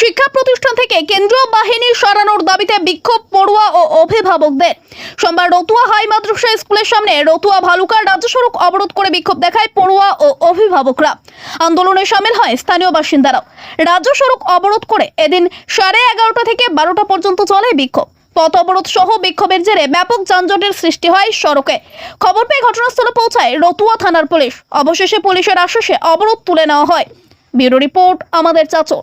শিক্ষা প্রতিষ্ঠান থেকে কেন্দ্রীয় বাহিনী সরানোর দাবিতে বিক্ষোভ পড়ুয়া ও অভিভাবকদের। সোমবার রতুয়া হাই মাদ্রাসা স্কুলের সামনে রতুয়া ভালুকার রাজ্য সড়ক অবরোধ করে বিক্ষোভ দেখায় পড়ুয়া ও অভিভাবকরা। আন্দোলনে সামিল হয় স্থানীয় বাসিন্দারাও। রাজ্য সড়ক অবরোধ করে এদিন সাড়ে এগারোটা থেকে বারোটা পর্যন্ত চলে বিক্ষোভ। পথ অবরোধ সহ বিক্ষোভের জেরে ব্যাপক যানজটের সৃষ্টি হয় সড়কে। খবর পেয়ে ঘটনাস্থলে পৌঁছায় রতুয়া থানার পুলিশ। অবশেষে পুলিশের আশ্বাসে অবরোধ তুলে নেওয়া হয়। ব্যুরো রিপোর্ট, আমাদের চাচর।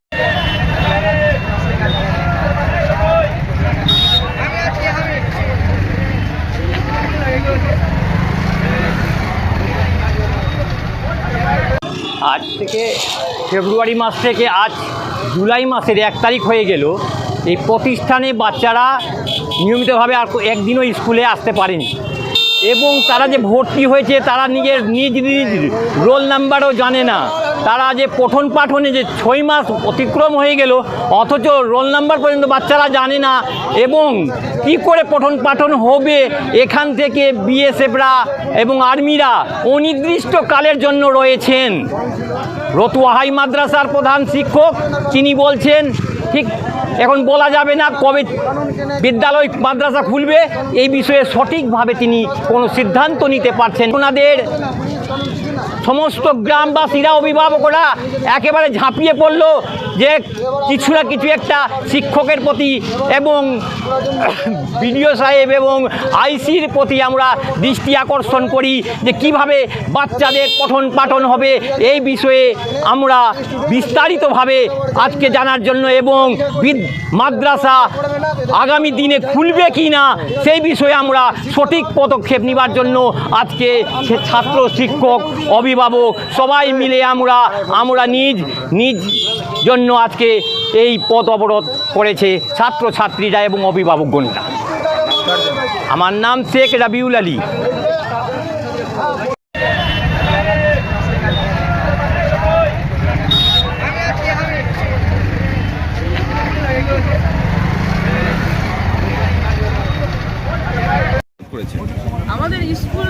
আজ থেকে ফেব্রুয়ারি মাস থেকে আজ জুলাই মাসের এক তারিখ হয়ে গেল। এই প্রতিষ্ঠানে বাচ্চারা নিয়মিতভাবে আর একদিনও স্কুলে আসতে পারেনি। এবং তারা যে ভর্তি হয়েছে, তারা নিজের নিজ নিজ রোল নাম্বারও জানে না। তারা যে পঠন পাঠনে যে ছয় মাস অতিক্রম হয়ে গেল, অথচ রোল নাম্বার পর্যন্ত বাচ্চারা জানে না, এবং কি করে পঠন পাঠন হবে এখান থেকে বিএসএফরা এবং আর্মিরা অনির্দিষ্ট কালের জন্য রয়েছেন। রতুয়া হাই মাদ্রাসার প্রধান শিক্ষক, তিনি বলছেন, ঠিক এখন বলা যাবে না কবে বিদ্যালয় মাদ্রাসা খুলবে, এই বিষয়ে সঠিকভাবে তিনি কোনো সিদ্ধান্ত নিতে পারছেন ওনাদের সমস্ত গ্রামবাসীরা অভিভাবকরা একেবারে ঝাঁপিয়ে পড়ল। যে কিছু না কিছু একটা শিক্ষকের প্রতি এবং বিডিও সাহেব এবং আইসির প্রতি আমরা দৃষ্টি আকর্ষণ করি যে কীভাবে বাচ্চাদের পঠন পাঠন হবে এই বিষয়ে আমরা বিস্তারিতভাবে আজকে জানার জন্য এবং মাদ্রাসা আগামী দিনে খুলবে কি না সেই বিষয়ে আমরা সঠিক পদক্ষেপ নেবার জন্য আজকে ছাত্র, শিক্ষক, অভিভাবক সবাই মিলে আমরা আমরা নিজ নিজ জন্য আজকে এই পথ অবরোধ করেছে ছাত্র ছাত্রীরা এবং অভিভাবকগণরা আমার নাম শেখ রাবিউল আলী। আমাদের স্কুল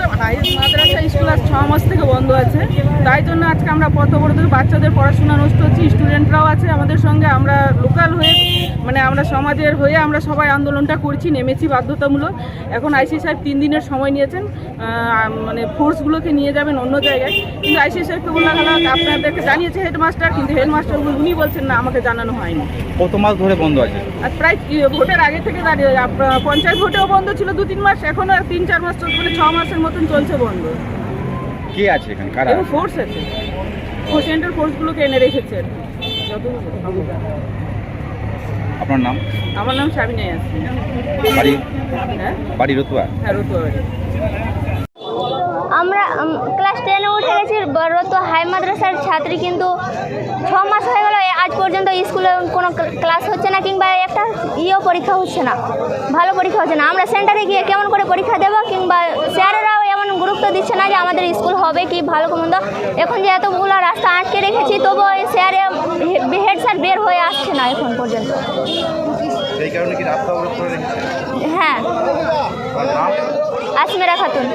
মাদ্রাসা স্কুল আজ ছ মাস থেকে বন্ধ আছে। তাই জন্য আজকে আমরা পথ অবরোধ বাচ্চাদের পড়াশোনা নষ্ট হচ্ছে স্টুডেন্টরাও আছে আমাদের সঙ্গে আমরা লোকাল হয়ে মানে আমরা সমাজের হয়ে আমরা সবাই আন্দোলনটা করছি নেমেছি বাধ্যতামূলক। এখন আইসি সাহেব তিন দিনের সময় নিয়েছেন মানে ফোর্সগুলোকে নিয়ে যাবেন অন্য জায়গায়। কিন্তু আইসি সাহেবকে বললাম আপনাদেরকে জানিয়েছে হেডমাস্টার কিন্তু হেডমাস্টার উনি বলছেন না আমাকে জানানো হয়নি। কত মাস ধরে বন্ধ আছে? আর প্রায় ভোটের আগে থেকে দাঁড়িয়ে পঞ্চায়েত ভোটেও বন্ধ ছিল দু তিন মাস এখন আর তিন চার মাস চলছে মানে ছ মাসের মতন চলছে বন্ধ। কে আছে এখানে? কারা এবং ফোর্স আছে। ও সেন্ট্রাল ফোর্সগুলোকে এনে রেখেছে আপনার নাম? আমার নাম সাবিনা আছে বাড়ি? হ্যাঁ? বাড়ি রতুয়া? হ্যাঁ রতুয়াবাড়ি আমরা ক্লাস টেনে উঠে গেছি বড় তো হাই মাদ্রাসার ছাত্রী কিন্তু ছ মাস হয়ে গেল আজ পর্যন্ত স্কুলে কোনো ক্লাস হচ্ছে না কিংবা একটা ইয়েও পরীক্ষা হচ্ছে না। ভালো পরীক্ষা হচ্ছে না। আমরা সেন্টারে গিয়ে কেমন করে পরীক্ষা দেবো কিংবা এমন গুরুত্ব দিচ্ছে না যে আমাদের স্কুল হবে কি ভালো মন্দ। এখন যে এতগুলো রাস্তা আটকে রেখেছি তবুও ওই স্যারে হেড স্যার বের হয়ে আসছে না এখন পর্যন্ত। হ্যাঁ। আসমেরা খাতুন।